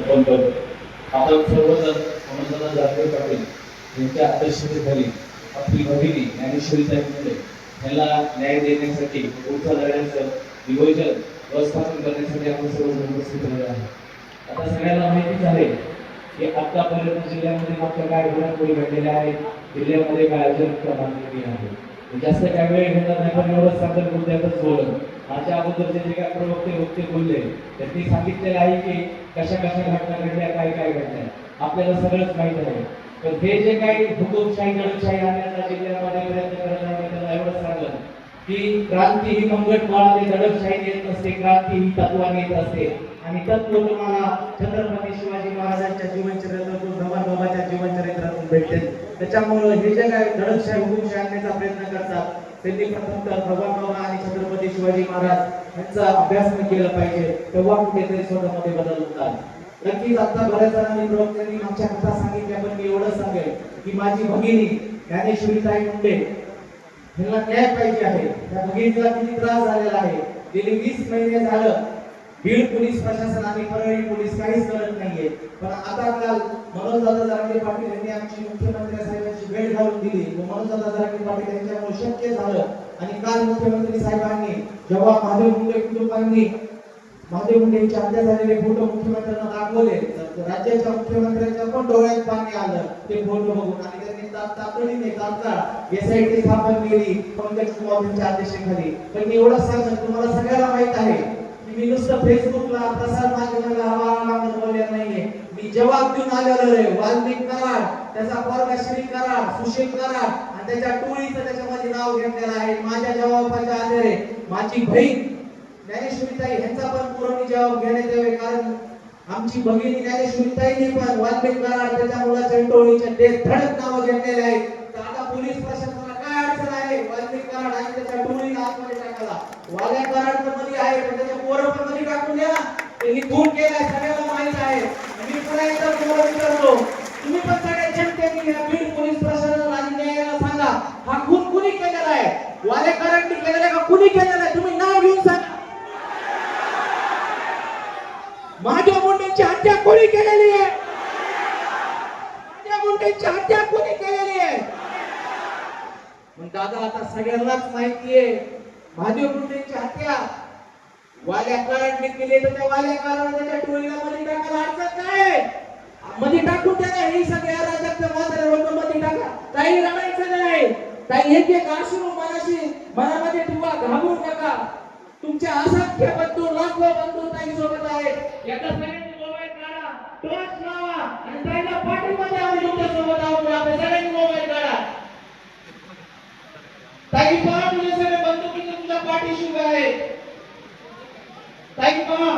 आपण करतो आपण सर्वजण मनोजना जाधव पाटील यांच्या अध्यक्षतेखाली आपली भगिनी ज्ञानेश्वरी साहेब मुंडे यांना न्याय देण्यासाठी पुढच्या लढ्याचं नियोजन व्यवस्थापन करण्यासाठी आपण सर्वजण उपस्थित झाले आहे आता सगळ्यांना माहितीच आहे की आतापर्यंत जिल्ह्यामध्ये मात्र काय घडामोडी घडलेल्या आहेत जिल्ह्यामध्ये काय अजून बांधलेली आहे? जास्त काय वेळ घेणार नाही पण एवढंच सांगत मुद्द्यातच बोलत माझ्या अगोदरचे जे काय प्रवक्ते वक्ते बोलले त्यांनी सांगितलेलं आहे की कशा कशा घटना घडल्या काय काय घडल्या. आपल्याला सगळंच माहीत आहे. पण हे जे काही हुकुमशाही दडपशाही आणण्याचा जिल्ह्यामध्ये प्रयत्न करत आहे त्याला एवढंच सांगत. की क्रांती ही मंगट माळाने दडपशाही येत नसते क्रांती ही तत्वाने येत असते. आणि तत्व तुम्हाला छत्रपती शिवाजी महाराजांच्या जीवनचरित्रातून भगवान बाबाच्या जीवनचरित्रातून भेटेल त्याच्यामुळं हे जे काय दडपशाही हुकुमशाही आणण्याचा प्रयत्न करतात त्यांनी प्रथम तर भगवान बाबा आणि छत्रपती शिवाजी महाराज यांचा अभ्यास केला पाहिजे तेव्हा कुठेतरी स्वतःमध्ये बदल होतात. नक्कीच आता बऱ्याच जणांनी प्रवक्त्यांनी आमच्या हातात सांगितल्या पण मी एवढं सांगेल की माझी भगिनी ज्ञानेश्वरीताई मुंडे ह्यांना न्याय पाहिजे आहे. त्या भगिनीला किती त्रास झालेला आहे. गेली वीस महिने झालं बीड पोलीस प्रशासन आणि परळी पोलीस काहीच करत नाहीये. पण आता काल मनोजदादा जरांगे पाटील यांनी आमची मुख्यमंत्री साहेबांची भेट घालून दिली. व मनोजदादा जरांगे पाटील यांच्यामुळे शक्य झालं. आणि काल मुख्यमंत्री साहेबांनी जेव्हा महादेव मुंडे कुटुंबांनी महादेव मुंडे यांचे हत्या झालेले फोटो मुख्यमंत्र्यांना दाखवले. तर राज्याच्या मुख्यमंत्र्यांच्या पण डोळ्यात पाणी आलं. ते फोटो बघून. आणि त्यांनी तातडीने तात्काळ एसआयटी स्थापन केली. पंकज कुमार यांच्या अध्यक्षतेखाली. पण मी एवढंच सांगेन तुम्हाला सगळ्याला माहिती आहे की मी नुसतं फेसबुकला प्रसार माध्यमाला हवा मागत बोलले नाहीये मी जबाब देऊन आलेलो आहे वाल्मिक कराड त्याचा पोरगा श्री कराड सुशील कराड आणि त्याच्या टोळीचं त्याच्यामध्ये नाव घेतलेलं आहे. माझ्या जबाबाच्या आधारे माझी बहीण ज्ञानेश्वरीताई यांचा पण पुरवणी जवाब घेण्यात यावे कारण आमची भगिनी ज्ञानेश्वरीताईने पण वाल्मिक कराड त्याच्या मुलाच्या टोळीच्या ते धडक नाव घेतलेले आहेत तर आता पोलीस प्रशासनाला काय अडचण आहे? वाल्मिक कराड आणि त्याच्या टोळीला आतमध्ये टाकायला. वाल्या कराड तर मध्ये आहे पण त्याच्या पोरं पण मध्ये टाकून द्या त्यांनी खून केलाय सगळ्याला माहीत आहे आणि मी पुन्हा एकदा तुम्हाला विचारतो तुम्ही पण सगळ्या जनतेने या बीड पोलीस प्रशासनाला आणि न्यायाला सांगा हा खून कुणी केलेला आहे? वालेकरांनी केलेला का कुणी केलेला आहे? तुम्ही नाव घेऊन सांगा. महादेव मुंडेची हत्या कोणी केलेली आहे? महादेव मुंडेची हत्या कोणी केलेली आहे? मग दादा आता सगळ्यांनाच माहिती आहे महादेव मुंडेची हत्या वाल्या कराडने केली तर त्या वाल्या कराड त्याच्या टोळीला मध्ये टाकायला अडचण काय मध्ये टाकू काही रमायचं नाही. काही एक एक आश्रू मनाशी मनामध्ये ठेवा घाबरू नका. तुमच्या असंख्य बंधू लाखो बंधू ताई सोबत आहेत. याचा सगळ्यांनी पाठीमध्ये आम्ही तुमच्यासोबत आहोत. सगळ्यांनी मोबाईल काढा. ताई पहा सगळे बंधू तुमच्या पाठीशी उभे ताई पहा.